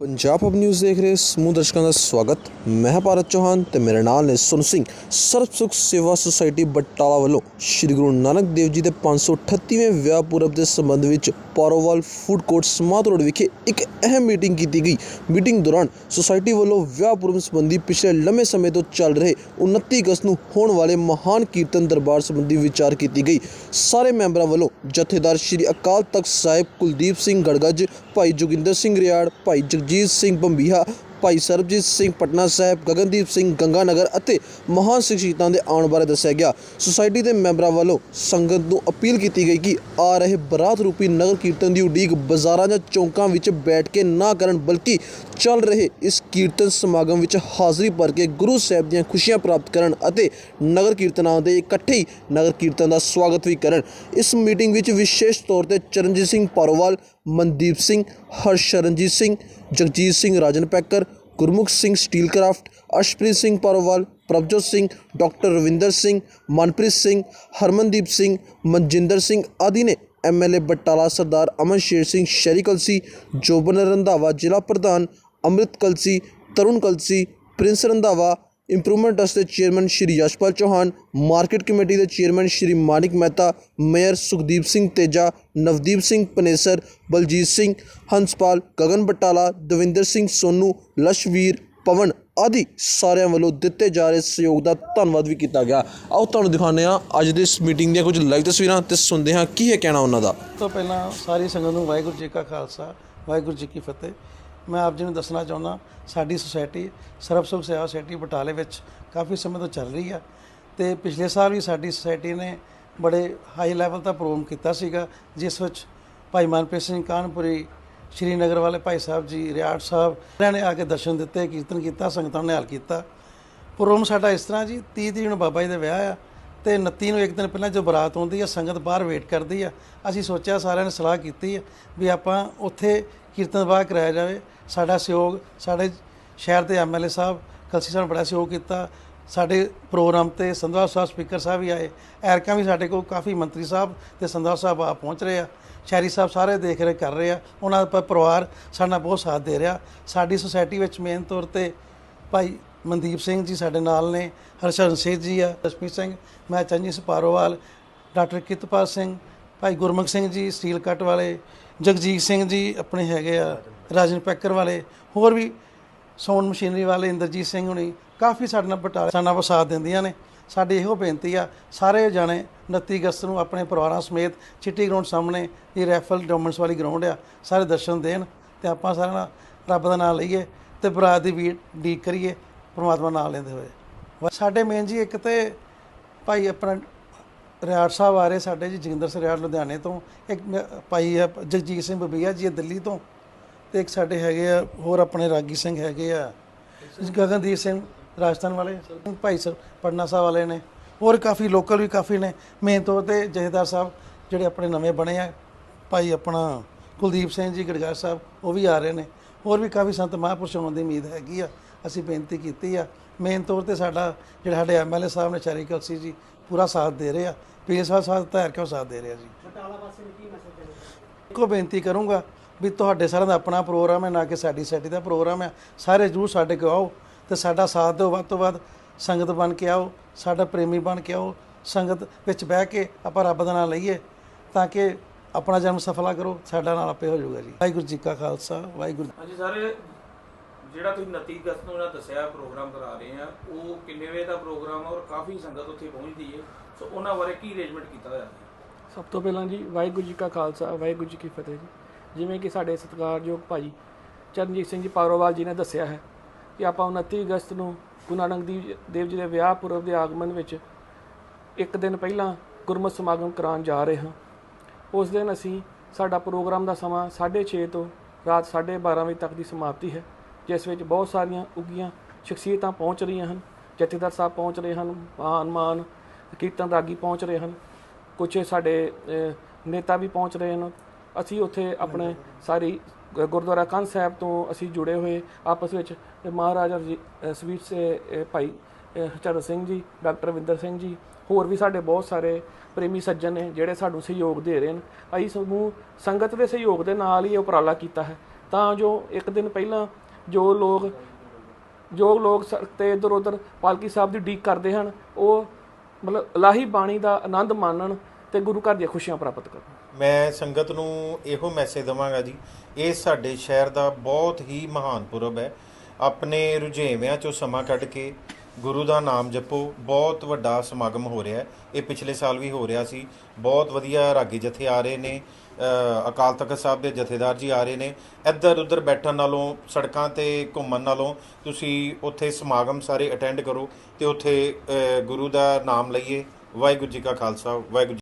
ਪੰਜਾਬ ਅਬ ਨਿਊਜ਼ ਦੇਖ ਰਹੇ ਸਮੂਹ ਦਰਸ਼ਕਾਂ ਦਾ ਸਵਾਗਤ। ਮੈਂ ਹਾਂ ਭਾਰਤ ਚੌਹਾਨ ਤੇ ਮੇਰੇ ਨਾਲ ਨੇ ਸੁਨ ਸਿੰਘ, ਸਰਬ ਸੁਖ ਸੇਵਾ ਸੁਸਾਇਟੀ ਬਟਾਲਾ ਵੱਲੋਂ ਸ੍ਰੀ ਗੁਰੂ ਨਾਨਕ ਦੇਵ ਜੀ ਦੇ 538ਵੇਂ ਵਿਆਹ ਪੁਰਬ ਦੇ ਸੰਬੰਧ ਵਿੱਚ Paurowal food court Samadh road ਵਿਖੇ ਇੱਕ ਅਹਿਮ ਮੀਟਿੰਗ ਕੀਤੀ ਗਈ। ਮੀਟਿੰਗ ਦੌਰਾਨ ਸੁਸਾਇਟੀ ਵੱਲੋਂ ਵਿਆਹ ਪੁਰਬ ਸੰਬੰਧੀ ਪਿਛਲੇ ਲੰਮੇ ਸਮੇਂ ਤੋਂ ਚੱਲ ਰਹੇ 29 ਅਗਸਤ ਨੂੰ ਹੋਣ ਵਾਲੇ ਮਹਾਨ ਕੀਰਤਨ ਦਰਬਾਰ ਸੰਬੰਧੀ ਵਿਚਾਰ ਕੀਤੀ ਗਈ। ਸਾਰੇ ਮੈਂਬਰਾਂ ਵੱਲੋਂ ਜਥੇਦਾਰ ਸ੍ਰੀ ਅਕਾਲ ਤਖਤ ਸਾਹਿਬ, ਕੁਲਦੀਪ ਸਿੰਘ ਗੜਗੱਜ, ਭਾਈ ਜੋਗਿੰਦਰ ਸਿੰਘ ਰਿਆੜ, ਭਾਈ ਜਗਜੀਤ ਸਿੰਘ ਬੰਬੀਹਾ, ਭਾਈ ਸਰਬਜੀਤ ਸਿੰਘ ਪਟਨਾ ਸਾਹਿਬ, ਗਗਨਦੀਪ ਸਿੰਘ ਗੰਗਾਨਗਰ ਅਤੇ ਮਹਾਨ ਸ਼ਖਸੀਅਤਾਂ ਦੇ ਆਉਣ ਬਾਰੇ ਦੱਸਿਆ ਗਿਆ। ਸੁਸਾਇਟੀ ਦੇ ਮੈਂਬਰਾਂ ਵੱਲੋਂ ਸੰਗਤ ਨੂੰ ਅਪੀਲ ਕੀਤੀ ਗਈ ਕਿ ਆ ਰਹੇ ਬਰਾਤ ਰੂਪੀ ਨਗਰ ਕੀਰਤਨ ਦੀ ਉਡੀਕ ਬਾਜ਼ਾਰਾਂ ਜਾਂ ਚੌਂਕਾਂ ਵਿੱਚ ਬੈਠ ਕੇ ਨਾ ਕਰਨ, ਬਲਕਿ ਚੱਲ ਰਹੇ ਇਸ ਕੀਰਤਨ ਸਮਾਗਮ ਵਿੱਚ ਹਾਜ਼ਰੀ ਭਰ ਕੇ ਗੁਰੂ ਸਾਹਿਬ ਦੀਆਂ ਖੁਸ਼ੀਆਂ ਪ੍ਰਾਪਤ ਕਰਨ ਅਤੇ ਨਗਰ ਕੀਰਤਨਾਂ ਦੇ ਇਕੱਠੇ ਹੀ ਨਗਰ ਕੀਰਤਨ ਦਾ ਸਵਾਗਤ ਵੀ ਕਰਨ। ਇਸ ਮੀਟਿੰਗ ਵਿੱਚ ਵਿਸ਼ੇਸ਼ ਤੌਰ ਤੇ Charanjit Singh Parowal, Mandeep Singh, Harsharanjit Singh Jagjit Singh Rajan Packer, Gurmukh Singh steel craft Ashpreet Singh Parowal, Prabhjot Singh, doctor Ravinder Singh, Manpreet Singh, Harmandeep Singh, Manjinder Singh ਆਦਿ ਨੇ ਐਮਐਲਏ ਬਟਾਲਾ ਸਰਦਾਰ ਅਮਨ ਸ਼ੇਰ ਸਿੰਘ ਸ਼ੈਰੀ ਕਲਸੀ, ਜੋਬਨ ਰੰਧਾਵਾ ਜ਼ਿਲ੍ਹਾ ਪ੍ਰਧਾਨ, Amrit Kalsi, Tarun Kalsi, Prince Randhawa improvement trust ਦੇ chairman Shri Yashpal Chauhan market committee ਦੇ chairman Shri Manik Mehta mayor Sukhdeep Singh Teja Navdeep Singh Panesar Baljit Singh Hanspal, Gagan Batala, Davinder Singh Sonu, Lashvir Pawan ਆਦਿ ਸਾਰਿਆਂ ਵੱਲੋਂ ਦਿੱਤੇ ਜਾ ਰਹੇ ਸਹਿਯੋਗ ਦਾ ਧੰਨਵਾਦ ਵੀ ਕੀਤਾ ਗਿਆ। ਆਓ ਤੁਹਾਨੂੰ ਦਿਖਾਉਂਦੇ ਹਾਂ ਅੱਜ ਦੀ ਇਸ ਮੀਟਿੰਗ ਦੀਆਂ ਕੁਝ ਲਾਈਵ ਤਸਵੀਰਾਂ ਤੇ ਸੁਣਦੇ ਹਾਂ ਕੀ ਹੈ ਕਹਿਣਾ ਉਹਨਾਂ ਦਾ। ਸਭ ਤੋਂ ਪਹਿਲਾਂ ਸਾਰੀ ਸੰਗਤ ਨੂੰ ਵਾਹਿਗੁਰੂ ਜੀ ਕਾ ਖਾਲਸਾ, ਵਾਹਿਗੁਰੂ ਜੀ ਕੀ ਫਤਿਹ। ਮੈਂ ਆਪ ਜੀ ਨੂੰ ਦੱਸਣਾ ਚਾਹੁੰਦਾ, ਸਾਡੀ ਸੁਸਾਇਟੀ ਸਰਬ ਸੇਵਾ ਸੁਸਾਇਟੀ ਬਟਾਲੇ ਵਿੱਚ ਕਾਫੀ ਸਮੇਂ ਤੋਂ ਚੱਲ ਰਹੀ ਆ ਤੇ ਪਿਛਲੇ ਸਾਲ ਵੀ ਸਾਡੀ ਸੁਸਾਇਟੀ ਨੇ ਬੜੇ ਹਾਈ ਲੈਵਲ ਦਾ ਪ੍ਰੋਗਰਾਮ ਕੀਤਾ ਸੀਗਾ, ਜਿਸ ਵਿੱਚ ਭਾਈ ਮਨਪ੍ਰੀਤ ਸਿੰਘ ਕਾਨਪੁਰੀ ਸ਼੍ਰੀਨਗਰ ਵਾਲੇ ਭਾਈ ਸਾਹਿਬ ਜੀ, ਰਿਆੜ ਸਾਹਿਬ, ਇਹਨਾਂ ਨੇ ਆ ਕੇ ਦਰਸ਼ਨ ਦਿੱਤੇ, ਕੀਰਤਨ ਕੀਤਾ, ਸੰਗਤਾਂ ਨੇ ਹਾਲ ਕੀਤਾ। ਪ੍ਰੋਗਰਾਮ ਸਾਡਾ ਇਸ ਤਰ੍ਹਾਂ ਜੀ 30 ਤਰੀਕ ਨੂੰ ਬਾਬਾ ਜੀ ਦਾ ਵਿਆਹ ਆ ਤੇ 29 ਨੂੰ ਇੱਕ ਦਿਨ ਪਹਿਲਾਂ ਜੋ ਬਰਾਤ ਆਉਂਦੀ ਆ, ਸੰਗਤ ਬਾਹਰ ਵੇਟ ਕਰਦੀ ਆ। ਅਸੀਂ ਸੋਚਿਆ ਸਾਰਿਆਂ ਨੇ ਸਲਾਹ ਕੀਤੀ ਆ ਵੀ ਆਪਾਂ ਉੱਥੇ ਕੀਰਤਨ ਬਾਹਰ ਕਰਾਇਆ ਜਾਵੇ। ਸਾਡਾ ਸਹਿਯੋਗ, ਸਾਡੇ ਸ਼ਹਿਰ ਦੇ ਐਮਐਲਏ ਸਾਹਿਬ, ਕਲਸੀ ਸਾਹਿਬ ਬੜਾ ਸਹਿਯੋਗ ਕੀਤਾ। ਸਾਡੇ ਪ੍ਰੋਗਰਾਮ ਤੇ ਸੰਧਵਾ ਸਾਹਿਬ, ਸਪੀਕਰ ਸਾਹਿਬ ਵੀ ਆਏ। ਐਰਕਾਂ ਵੀ ਸਾਡੇ ਕੋਲ ਕਾਫੀ ਮੰਤਰੀ ਸਾਹਿਬ ਤੇ ਸੰਧਵਾ ਸਾਹਿਬ ਆ ਪਹੁੰਚ ਰਹੇ ਆ। ਸ਼ਹਿਰੀ ਸਾਹਿਬ ਸਾਰੇ ਦੇਖ ਰਹੇ ਕਰ ਰਹੇ ਆ। ਉਹਨਾਂ ਦਾ ਪਰਿਵਾਰ ਸਾਡਾ ਬਹੁਤ ਸਾਥ ਦੇ ਰਿਹਾ। ਸਾਡੀ ਸੁਸਾਇਟੀ ਵਿੱਚ ਮੇਨ ਤੌਰ ਤੇ ਭਾਈ ਮਨਦੀਪ ਸਿੰਘ ਜੀ ਸਾਡੇ ਨਾਲ ਨੇ, ਹਰਸ਼ਰਨ ਸਿੰਘ ਜੀ ਆ ਰਸ਼ਮੀ ਸਿੰਘ, ਮੈਂ ਚੰਜੀ ਸਪਾਰੋਵਾਲ, ਡਾਕਟਰ ਕਿਤਪਾਲ ਸਿੰਘ, ਭਾਈ ਗੁਰਮੁਖ ਸਿੰਘ ਜੀ, ਸਟੀਲ ਕੱਟ ਵਾਲੇ, ਜਗਜੀਤ ਸਿੰਘ ਜੀ ਆਪਣੇ ਹੈਗੇ ਆ, ਰਾਜਨ ਪੈਕਰ ਵਾਲੇ, ਹੋਰ ਵੀ ਸਾਊਂਡ ਮਸ਼ੀਨਰੀ ਵਾਲੇ ਇੰਦਰਜੀਤ ਸਿੰਘ ਹੁਣੀ, ਕਾਫੀ ਸਾਡੇ ਨਾਲ ਬਟਾਲੇ ਸਾਡੇ ਨਾਲ ਸਾਥ ਦਿੰਦੀਆਂ ਨੇ। ਸਾਡੀ ਇਹੋ ਬੇਨਤੀ ਆ, ਸਾਰੇ ਜਾਣੇ 29 ਅਗਸਤ ਨੂੰ ਆਪਣੇ ਪਰਿਵਾਰਾਂ ਸਮੇਤ ਚਿੱਟੀ ਗਰਾਊਂਡ ਸਾਹਮਣੇ ਇਹ ਰੈਫਲ ਡੋਮੈਂਟਸ ਵਾਲੀ ਗਰਾਊਂਡ ਆ, ਸਾਰੇ ਦਰਸ਼ਨ ਦੇਣ ਤੇ ਆਪਾਂ ਸਾਰਿਆਂ ਨਾਲ ਰੱਬ ਦਾ ਨਾਮ ਲਈਏ ਤੇ ਬਰਾਤ ਦੀ ਵੀ ਡੀਕ ਕਰੀਏ। ਪਰਮਾਤਮਾ ਨਾਮ ਲੈਂਦੇ ਹੋਏ। ਸਾਡੇ ਮੇਨ ਜੀ ਇੱਕ ਤੇ ਭਾਈ ਆਪਣਾ ਰਿਆੜ ਸਾਹਿਬ ਆ ਰਹੇ ਸਾਡੇ ਜੀ, ਜਗਿੰਦਰ ਸਿੰਘ ਰਿਆੜ ਲੁਧਿਆਣੇ ਤੋਂ, ਇੱਕ ਭਾਈ ਆ ਜਗਜੀਤ ਸਿੰਘ ਬਬੀਆ ਜੀ ਇਹ ਦਿੱਲੀ ਤੋਂ, ਤੇ ਇੱਕ ਸਾਡੇ ਹੈਗੇ ਆ, ਹੋਰ ਆਪਣੇ ਰਾਗੀ ਸਿੰਘ ਹੈਗੇ ਆ, ਗਗਨਦੀਪ ਸਿੰਘ ਰਾਜਸਥਾਨ ਵਾਲੇ, ਭਾਈ ਸਰ ਪਟਨਾ ਸਾਹਿਬ ਵਾਲੇ ਨੇ, ਹੋਰ ਕਾਫੀ ਲੋਕਲ ਵੀ ਕਾਫੀ ਨੇ ਮੇਨ ਤੌਰ ਤੇ ਜਥੇਦਾਰ ਸਾਹਿਬ ਜਿਹੜੇ ਆਪਣੇ ਨਵੇਂ ਬਣੇ ਆ, ਭਾਈ ਆਪਣਾ ਕੁਲਦੀਪ ਸਿੰਘ ਜੀ ਗੜਗੜ ਸਾਹਿਬ, ਉਹ ਵੀ ਆ ਰਹੇ ਨੇ, ਹੋਰ ਵੀ ਕਾਫੀ ਸੰਤ ਮਹਾਂਪੁਰਸ਼ ਆਉਣ ਦੀ ਉਮੀਦ ਹੈਗੀ ਆ। ਅਸੀਂ ਬੇਨਤੀ ਕੀਤੀ ਆ। ਮੇਨ ਤੌਰ ਤੇ ਸਾਡਾ ਜਿਹੜੇ ਸਾਡੇ ਐਮਐਲਏ ਸਾਹਿਬ ਨੇ ਚਾਰੀ ਕਲਸੀ ਜੀ ਪੂਰਾ ਸਾਥ ਦੇ ਰਹੇ ਆ। ਪੀਐਸ ਸਾਹਿਬ ਸਾਥ ਧਾਰ ਕਿਉਂ ਸਾਥ ਦੇ ਰਹੇ ਆ ਜੀ ਇੱਕੋ ਬੇਨਤੀ ਕਰੂੰਗਾ ਵੀ ਤੁਹਾਡੇ ਸਾਰਿਆਂ ਦਾ ਆਪਣਾ ਪ੍ਰੋਗਰਾਮ ਹੈ ਨਾ ਕਿ ਸਾਡੀ ਸੈਟੀ ਦਾ ਪ੍ਰੋਗਰਾਮ ਹੈ। ਸਾਰੇ ਜਰੂਰ ਸਾਡੇ ਕੋਲ ਆਓ ਤੇ ਸਾਡਾ ਸਾਥ ਦਿਓ ਵੱਧ ਤੋਂ ਵੱਧ ਸੰਗਤ ਬਣ ਕੇ ਆਓ ਸਾਡਾ ਪ੍ਰੇਮੀ ਬਣ ਕੇ ਆਓ ਸੰਗਤ ਵਿੱਚ ਬਹਿ ਕੇ ਆਪਾਂ ਰੱਬ ਦਾ ਨਾਮ ਲਈਏ ਤਾਂ ਕਿ ਆਪਣਾ ਜਨਮ ਸਫਲਾ ਕਰੋ ਸਾਡਾ ਨਾਲ ਆਪੇ ਹੋ ਜਾਊਗਾ ਜੀ। ਵਾਹਿਗੁਰੂ ਜੀ ਕਾ ਖਾਲਸਾ ਵਾਹਿਗੁਰੂ ਹਾਂਜੀ ਸਰ ਜਿਹੜਾ ਤੁਸੀਂ 29 ਅਗਸਤ ਨੂੰ ਜਿਹੜਾ ਦੱਸਿਆ ਪ੍ਰੋਗਰਾਮ ਕਰਾ ਰਹੇ ਆ, ਉਹ ਕਿੰਨੇ ਵਜੇ ਦਾ ਪ੍ਰੋਗਰਾਮ ਆ ਔਰ ਕਾਫੀ ਸੰਗਤ ਉੱਥੇ ਪਹੁੰਚਦੀ ਹੈ। ਸੋ ਉਹਨਾਂ ਬਾਰੇ ਕੀ ਅਰੇਂਜਮੈਂਟ ਕੀਤਾ ਹੋਇਆ ਸਭ ਤੋਂ ਪਹਿਲਾਂ ਜੀ, ਵਾਹਿਗੁਰੂ ਜੀ ਕਾ ਖਾਲਸਾ, ਵਾਹਿਗੁਰੂ ਜੀ ਕੀ ਫਤਿਹ ਜੀ। ਜਿਵੇਂ ਕਿ ਸਾਡੇ ਸਤਿਕਾਰਯੋਗ ਭਾਈ ਚਰਨਜੀਤ ਸਿੰਘ ਜੀ ਪਾਰੋਵਾਲ ਜੀ ਨੇ ਦੱਸਿਆ ਹੈ ਕਿ ਆਪਾਂ 29 ਅਗਸਤ ਨੂੰ ਗੁਰੂ ਨਾਨਕ ਦੇਵ ਦੇਵ ਜੀ ਦੇ ਵਿਆਹ ਪੁਰਬ ਦੇ ਆਗਮਨ ਵਿੱਚ ਇੱਕ ਦਿਨ ਪਹਿਲਾਂ ਗੁਰਮਤਿ ਸਮਾਗਮ ਕਰਾਉਣ ਜਾ ਰਹੇ ਹਾਂ। ਉਸ ਦਿਨ ਅਸੀਂ ਸਾਡਾ ਪ੍ਰੋਗਰਾਮ ਦਾ ਸਮਾਂ 6:30 ਤੋਂ ਰਾਤ 12:30 ਵਜੇ ਤੱਕ ਦੀ ਸਮਾਪਤੀ ਹੈ। ਜਿਸ ਵਿੱਚ ਬਹੁਤ ਸਾਰੀਆਂ ਉੱਗੀਆਂ ਸ਼ਖਸੀਅਤਾਂ ਪਹੁੰਚ ਰਹੀਆਂ ਹਨ ਜਥੇਦਾਰ ਸਾਹਿਬ ਪਹੁੰਚ ਰਹੇ ਹਨ ਮਾਨ ਮਾਨ ਕੀਰਤਨ ਰਾਗੀ ਪਹੁੰਚ ਰਹੇ ਹਨ ਕੁਝ ਸਾਡੇ ਨੇਤਾ ਵੀ ਪਹੁੰਚ ਰਹੇ ਹਨ। ਅਸੀਂ ਉੱਥੇ ਆਪਣੇ ਸਾਰੀ ਗੁਰਦੁਆਰਾ ਕੰਨ ਸਾਹਿਬ ਤੋਂ ਅਸੀਂ ਜੁੜੇ ਹੋਏ ਆਪਸ ਵਿੱਚ ਮਹਾਰਾਜਾ ਜੀ ਅਹ, ਸਵੀਟ ਸੇ ਭਾਈ ਅਹ, ਸਿੰਘ ਜੀ ਡਾਕਟਰ ਵਿੰਦਰ ਸਿੰਘ ਜੀ ਹੋਰ ਵੀ ਸਾਡੇ ਬਹੁਤ ਸਾਰੇ ਪ੍ਰੇਮੀ ਸੱਜਣ ਨੇ ਜਿਹੜੇ ਸਾਨੂੰ ਸਹਿਯੋਗ ਦੇ ਰਹੇ ਨੇ ਅਸੀਂ ਸਮੂਹ ਸੰਗਤ ਦੇ ਸਹਿਯੋਗ ਦੇ ਨਾਲ ਹੀ ਇਹ ਉਪਰਾਲਾ ਕੀਤਾ ਹੈ। ਤਾਂ ਜੋ ਇੱਕ ਦਿਨ ਪਹਿਲਾਂ ਜੋ ਲੋਕ ਜੋ ਲੋਕ ਸੜਕ ਤੇ ਇਧਰ ਉਧਰ ਪਾਲਕੀ ਸਾਹਿਬ ਦੀ ਡੀਕ ਕਰਦੇ ਹਨ, ਉਹ ਮਤਲਬ ਇਲਾਹੀ ਬਾਣੀ ਦਾ ਆਨੰਦ ਮਾਣਨ ਤੇ ਗੁਰੂ ਘਰ ਦੀਆਂ ਖੁਸ਼ੀਆਂ ਪ੍ਰਾਪਤ ਕਰਨ। ਮੈਂ ਸੰਗਤ ਨੂੰ ਇਹੋ ਮੈਸੇਜ ਦਵਾਂਗਾ ਜੀ, ਇਹ ਸਾਡੇ ਸ਼ਹਿਰ ਦਾ ਬਹੁਤ ਹੀ ਮਹਾਨ ਪੁਰਬ ਹੈ। ਆਪਣੇ ਰੁਝੇਵਿਆਂ ਚੋਂ ਸਮਾਂ ਕੱਢ ਕੇ ਗੁਰੂ ਦਾ ਨਾਮ ਜਪੋ, ਬਹੁਤ ਵੱਡਾ ਸਮਾਗਮ ਹੋ ਰਿਹਾ ਹੈ। ਇਹ ਪਿਛਲੇ ਸਾਲ ਵੀ ਹੋ ਰਿਹਾ ਸੀ। ਬਹੁਤ ਵਧੀਆ ਰਾਗੀ ਜਥੇ ਆ ਰਹੇ ਨੇ। ਅਕਾਲ ਤਖਤ ਸਾਹਿਬ ਦੇ ਜਥੇਦਾਰ ਜੀ ਆ ਰਹੇ ਨੇ। ਇੱਧਰ ਉੱਧਰ ਬੈਠਣ ਨਾਲੋਂ, ਸੜਕਾਂ ਤੇ ਘੁੰਮਣ ਨਾਲੋਂ ਤੁਸੀਂ ਉੱਥੇ ਸਮਾਗਮ ਸਾਰੇ ਅਟੈਂਡ ਕਰੋ ਤੇ ਉੱਥੇ ਗੁਰੂ ਦਾ ਨਾਮ ਲਈਏ। ਵਾਹਿਗੁਰੂ ਜੀ ਕਾ ਖਾਲਸਾ, ਵਾਹਿਗੁਰੂ ਜੀ